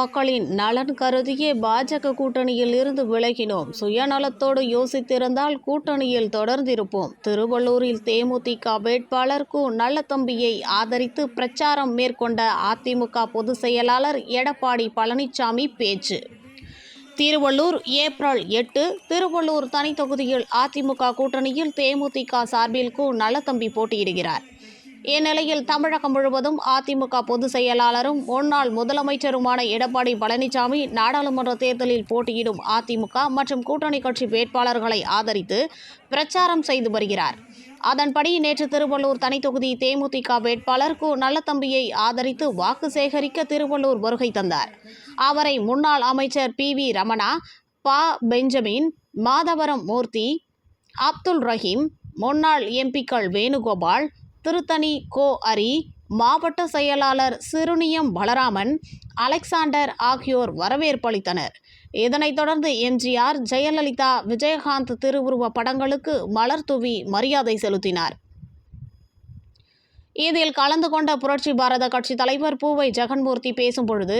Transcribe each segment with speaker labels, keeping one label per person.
Speaker 1: மக்களின் நலன் கருதியே பாஜக கூட்டணியில் இருந்து விலகினோம். சுயநலத்தோடு யோசித்திருந்தால் கூட்டணியில் தொடர்ந்திருப்போம். திருவள்ளூரில் தேமுதிக வேட்பாளர் கு நல்லதம்பியை ஆதரித்து பிரச்சாரம் மேற்கொண்ட அதிமுக பொதுச் செயலாளர் எடப்பாடி பழனிசாமி பேச்சு. திருவள்ளூர் ஏப்ரல் எட்டு திருவள்ளூர் தனி தொகுதியில் அதிமுக கூட்டணியில் தேமுதிக சார்பில் கு நல்லதம்பி போட்டியிடுகிறார். இந்நிலையில் தமிழகம் முழுவதும் அதிமுக பொதுச் செயலாளரும் முன்னாள் முதலமைச்சருமான எடப்பாடி பழனிசாமி நாடாளுமன்ற தேர்தலில் போட்டியிடும் அதிமுக மற்றும் கூட்டணி கட்சி வேட்பாளர்களை ஆதரித்து பிரச்சாரம் செய்து வருகிறார். அதன்படி நேற்று திருவள்ளூர் தனித்தொகுதி தேமுதிக வேட்பாளர் கு. நல்லத்தம்பியை ஆதரித்து வாக்கு சேகரிக்க திருவள்ளூர் வருகை தந்தார். அவரை முன்னாள் அமைச்சர் P. V. Ramana P. Benjamin Madhavaram Moorthy Abdul Rahim முன்னாள் எம்பிக்கள் வேணுகோபால் திருத்தணி கோ அரி மாவட்ட செயலாளர் சிறுனியம் பலராமன் அலெக்சாண்டர் ஆகியோர் வரவேற்பளித்தனர் இதனைத் தொடர்ந்து எம்ஜிஆர் ஜெயலலிதா விஜயகாந்த் திருவுருவ படங்களுக்கு மலர் தூவி மரியாதை செலுத்தினார். இதில் கலந்து கொண்ட புரட்சி பாரத கட்சி தலைவர் பூவை ஜெகன்மூர்த்தி பேசும்பொழுது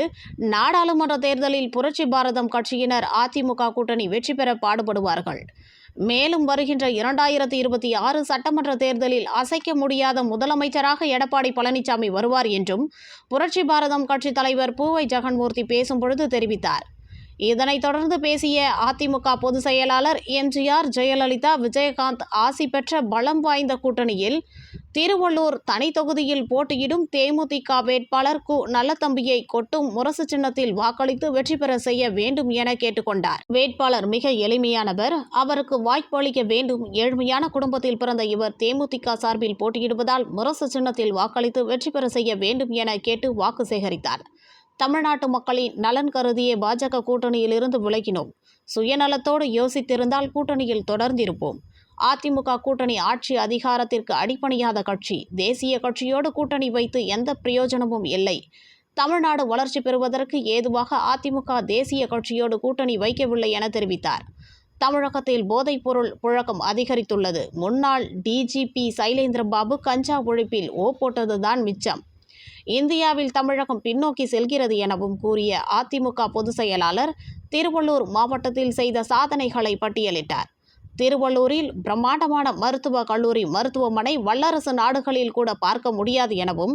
Speaker 1: நாடாளுமன்ற தேர்தலில் புரட்சி பாரதம் கட்சியினர் அதிமுக கூட்டணி வெற்றி பெற பாடுபடுவார்கள். மேலும் வருகின்ற இரண்டாயிரத்தி இருபத்தி ஆறு சட்டமன்ற தேர்தலில் அசைக்க முடியாத முதலமைச்சராக எடப்பாடி பழனிசாமி வருவார் என்றும் புரட்சி பாரதம் கட்சி தலைவர் பூவை ஜெகன்மூர்த்தி பேசும்பொழுது தெரிவித்தார். இதனைத் தொடர்ந்து பேசிய அதிமுக பொதுச் செயலாளர் எம்ஜிஆர் ஜெயலலிதா விஜயகாந்த் ஆசி பெற்ற பலம் வாய்ந்த கூட்டணியில் திருவள்ளூர் தனி தொகுதியில் போட்டியிடும் தேமுதிக வேட்பாளர் கு. நல்லத்தம்பியை கொட்டும் முரசு சின்னத்தில் வாக்களித்து வெற்றி பெற செய்ய வேண்டும் என கேட்டுக்கொண்டார். வேட்பாளர் மிக எளிமையானவர். அவருக்கு வாய்ப்பு அளிக்க வேண்டும். ஏழ்மையான குடும்பத்தில் பிறந்த இவர் தேமுதிக சார்பில் போட்டியிடுவதால் முரசு சின்னத்தில் வாக்களித்து வெற்றி பெற செய்ய வேண்டும் என கேட்டு வாக்கு சேகரித்தார். தமிழ்நாட்டு மக்களின் நலன் கருதியே பாஜக கூட்டணியில் இருந்து விலகினோம். சுயநலத்தோடு யோசித்திருந்தால் கூட்டணியில் தொடர்ந்திருப்போம். அதிமுக கூட்டணி ஆட்சி அதிகாரத்திற்கு அடிப்பணியாத கட்சி. தேசிய கட்சியோடு கூட்டணி வைத்து எந்த பிரயோஜனமும் இல்லை. தமிழ்நாடு வளர்ச்சி பெறுவதற்கு ஏதுவாக அதிமுக தேசிய கட்சியோடு கூட்டணி வைக்கவில்லை என தெரிவித்தார். தமிழகத்தில் போதைப்பொருள் புழக்கம் அதிகரித்துள்ளது. முன்னாள் டிஜிபி சைலேந்திரபாபு கஞ்சா ஒழிப்பில் ஓ போட்டதுதான் மிச்சம். இந்தியாவில் தமிழகம் பின்னோக்கி செல்கிறது எனவும் கூறிய அதிமுக பொதுச் செயலாளர் திருவள்ளூர் மாவட்டத்தில் செய்த சாதனைகளை பட்டியலிட்டார். திருவள்ளூரில் பிரம்மாண்டமான மருத்துவ கல்லூரி மருத்துவமனை வல்லரசு நாடுகளில் கூட பார்க்க முடியாது எனவும்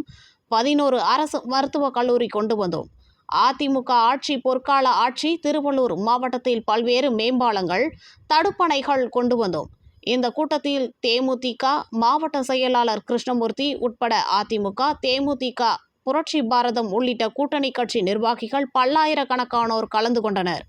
Speaker 1: பதினோரு அரசு மருத்துவக் கல்லூரி கொண்டு வந்தோம். அதிமுக ஆட்சி பொற்கால ஆட்சி திருவள்ளூர் மாவட்டத்தில் பல்வேறு மேம்பாலங்கள் தடுப்பணைகள் கொண்டு வந்தோம். இந்த கூட்டத்தில் தேமுதிக மாவட்ட செயலாளர் கிருஷ்ணமூர்த்தி உட்பட அதிமுக தேமுதிக புரட்சி பாரதம் உள்ளிட்ட கூட்டணி கட்சி நிர்வாகிகள் பல்லாயிரக்கணக்கானோர் கலந்து கொண்டனர்.